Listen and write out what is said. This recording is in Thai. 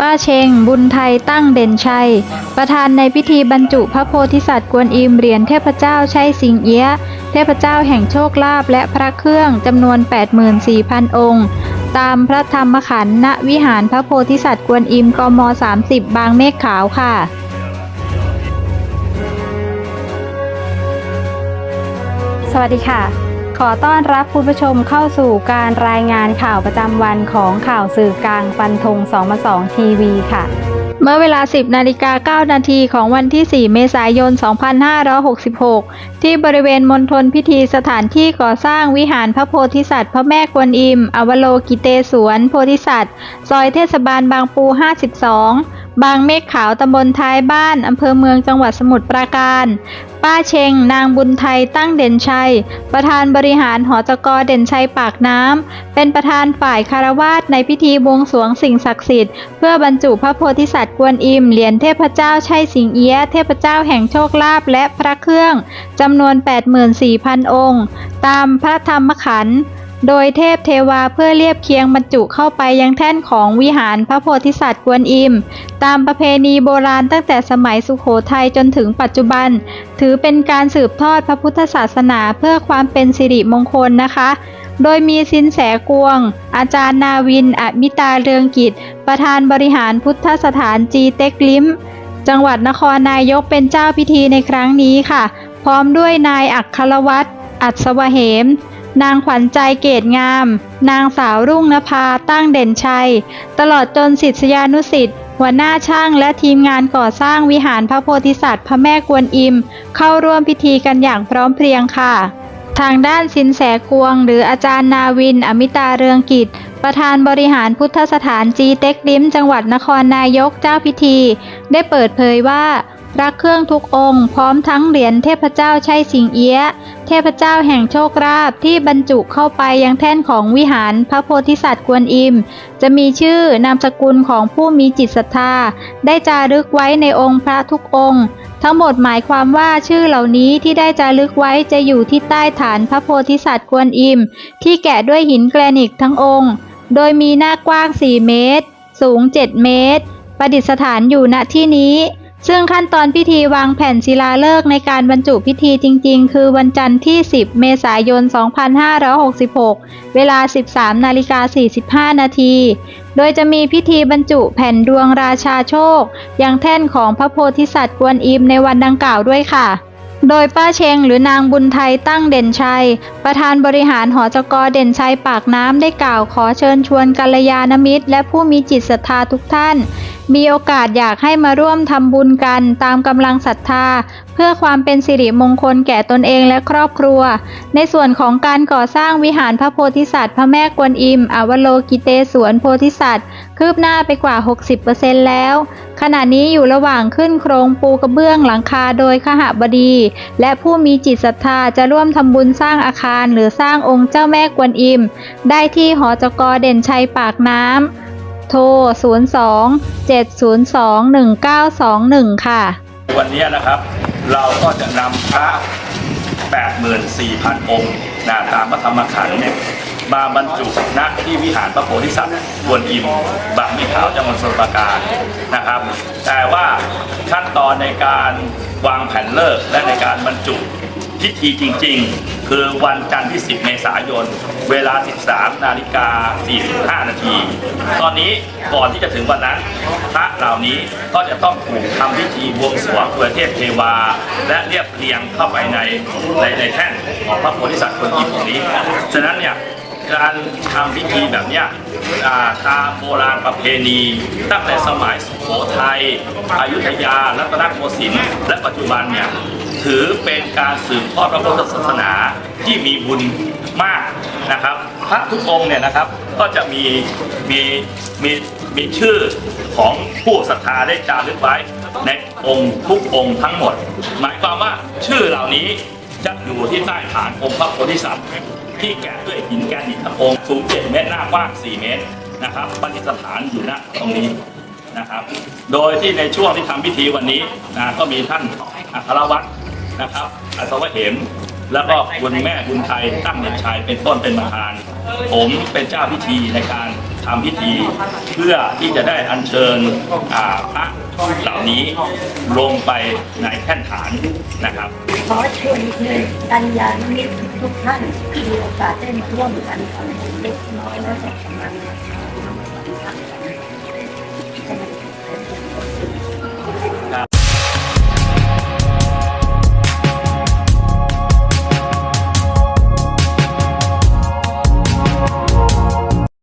ป้าเชง บุญไทยตั้งเด่นชัย ประธานในพิธีบรรจุพระโพธิสัตว์กวนอิมเหรียญเทพเจ้าชัยสิงเอี้ยะเทพเจ้าแห่งโชคลาภและพระเครื่องจำนวน 84,000 องค์ ตามพระธรรมขันธ์ณวิหารพระโพธิสัตว์กวนอิมกม 30 บางเมฆขาวค่ะสวัสดีค่ะ ขอต้อนรับคุณผู้ชมเข้าสู่การรายงานข่าวประจำวันของข่าวสื่อกลางฟันธง2มา2ทีวีค่ะ เมื่อเวลา 10 นาฬิกา 9 นาทีของวันที่ 4 เมษายน 2566 ที่บริเวณมณฑลพิธีสถานที่ก่อสร้างวิหารพระโพธิสัตว์พระแม่กวนอิม อวโลกิเตศวนโพธิสัตว์ ซอยเทศบาลบางปู 52 บางเมฆขาวตำบลท้ายบ้านอำเภอเมืองจังหวัดสมุทรปราการ ป้าเชง นางบุญไทยตั้งเด่นชัย ประธานบริหารหอจกเด่นชัยปากน้ำ เป็นประธานฝ่ายคารวาสในพิธีบวงสรวงสิ่งศักดิ์สิทธิ์เพื่อบรรจุพระโพธิสัตว์กวนอิม เหรียญเทพเจ้าชัยสิงเอียะเทพเจ้าแห่งโชคลาภและพระเครื่องจำนวน 84,000 องค์ ตามพระธรรมขันธ์ โดยเทพเทวาเพื่อเรียบเคียงบรรจุเข้าไปยังแท่นของวิหารพระโพธิสัตว์กวนอิม ตามประเพณีโบราณตั้งแต่สมัยสุโขทัยจนถึงปัจจุบัน ถือเป็นการสืบทอดพระพุทธศาสนาเพื่อความเป็นสิริมงคลนะคะ โดยมีสินแสกวง อาจารย์นาวิน อมิตาเรืองกิจ ประธานบริหารพุทธสถานจีเต็กลิมจังหวัดนครนายกเป็นเจ้าพิธีในครั้งนี้ค่ะ พร้อมด้วยนายอัครวัตรอัศวเหม นางขวัญใจเกตงาม นางสาวรุ่งนภาตั้งเด่นชัย ตลอดจนศิษยานุสิษย์หัวหน้าช่างและทีมงานก่อสร้างวิหารพระโพธิสัตว์ พระแม่กวนอิม เข้าร่วมพิธีกันอย่างพร้อมเพรียงค่ะ ทางด้านสินแสกวง หรืออาจารย์นาวิน อมิตาเรืองกิจ ประธานบริหารพุทธสถานจีเต็กลิมจังหวัดนครนายกเจ้าพิธี ได้เปิดเผยว่า พระเครื่องทุกองค์พร้อมทั้งเหรียญเทพเจ้าชัยสิงเอี้ยะเทพเจ้าแห่งโชคราภที่บรรจุเข้าไปยังแท่นของวิหารพระโพธิสัตว์กวนอิม จะมีชื่อนามสกุลของผู้มีจิตศรัทธา ได้จารึกไว้ในองค์พระทุกองค์ ทั้งหมดหมายความว่าชื่อเหล่านี้ที่ได้จารึกไว้จะอยู่ที่ใต้ฐานพระโพธิสัตว์กวนอิม ที่แกะด้วยหินแกรนิตทั้งองค์ โดยมีหน้ากว้าง 4 เมตร สูง 7 เมตร ประดิษฐานอยู่ณที่นี้ ซึ่งขั้นตอนพิธีวางแผ่นศิลาฤกษ์ในการบรรจุพิธีจริงๆ คือวันจันทร์ที่ 10 เมษายน 2566 เวลา 13 นาฬิกา 45 นาที โดยจะมีพิธีบรรจุแผ่นดวงราชาโชค ยังแท่นของพระโพธิสัตว์กวนอิมในวันดังกล่าวด้วยค่ะโดยป้าเชงหรือนางบุญไทยตั้งเด่นชัย ประธานบริหารหอจกเด่นชัยปากน้ำได้กล่าวขอเชิญชวนกัลยาณมิตร และผู้มีจิตศรัทธาทุกท่าน มีโอกาสอยากให้มาร่วมทำบุญกันตามกำลังศรัทธา เพื่อความเป็นสิริมงคลแก่ตนเองและครอบครัว ในส่วนของการก่อสร้างวิหารพระโพธิสัตว์ พระแม่กวนอิม อวโลกิเตศวนโพธิสัตว์ คืบหน้าไปกว่า 60%แล้ว ขณะนี้อยู่ระหว่างขึ้นโครงปูกระเบื้องหลังคาโดยขหบดี และผู้มีจิตศรัทธาจะร่วมทำบุญสร้างอาคาร หรือสร้างองค์เจ้าแม่กวนอิม ได้ที่หอจกเด่นชัยปากน้ำโทร 02 702 1921 ค่ะ วันนี้นะครับเราก็จะนำพระ 84,000 องค์นะตามพระธรรมขันธ์เนี่ยมาบรรจุณที่วิหารพระโพธิสัตว์กวนอิมบางมีขาวจังหวัดสมุทรปราการนะครับ แต่ว่าขั้นตอนในการวางแผนเลิกและในการบรรจุ พิธีจริง ๆ คือวันจันทร์ที่ 10 เมษายน เวลา 13 นาฬิกา 45 นาที ตอนนี้ก่อนที่จะถึงวันนั้น พระเหล่านี้ก็จะต้องถูกทำพิธีบวงสรวงตัวเทพเทวา และเรียบเรียงเข้าไปในในในแท่นของพระโพธิสัตว์คนอิมตรงนี้ ฉะนั้นเนี่ย การทำพิธีแบบเนี้ยอ่าตามโบราณประเพณี ตั้งแต่สมัยสุโขทัยอยุธยารัตนโกสินทร์และปัจจุบันเนี่ยถือเป็นการสืบทอดพระพุทธศาสนาที่มีบุญมากนะครับ พระทุกองค์เนี่ยนะครับก็จะมีมีมีมีชื่อของผู้ศรัทธาได้จารึกไว้ในองค์ทุกองค์ทั้งหมด หมายความว่าชื่อเหล่านี้ จะอยู่ที่ใต้ฐานองค์พระโพธิสัตว์ที่แกะด้วยหินแกรนิตทั้งองค์สูง 7 เมตรหน้ากว้าง 4 เมตรนะครับประดิษฐานอยู่ณตรงนี้นะครับ โดยที่ในช่วงที่ทำพิธีวันนี้นะก็มีท่านอัครวัตรนะครับอัศวะเหมแล้วก็คุณแม่บุญไทยตั้งเด่นชัยเป็นต้นเป็นประธาน ผมเป็นเจ้าพิธีในการทำพิธี เพื่อที่จะได้อัญเชิญพระเหล่านี้ลงไปในแท่นฐานนะครับ ขอเชิญเชิญกัญญาณมิตรทุกท่านมีโอกาสได้ร่วมกันทำบุญเล็กน้อยและแต่สำคัญ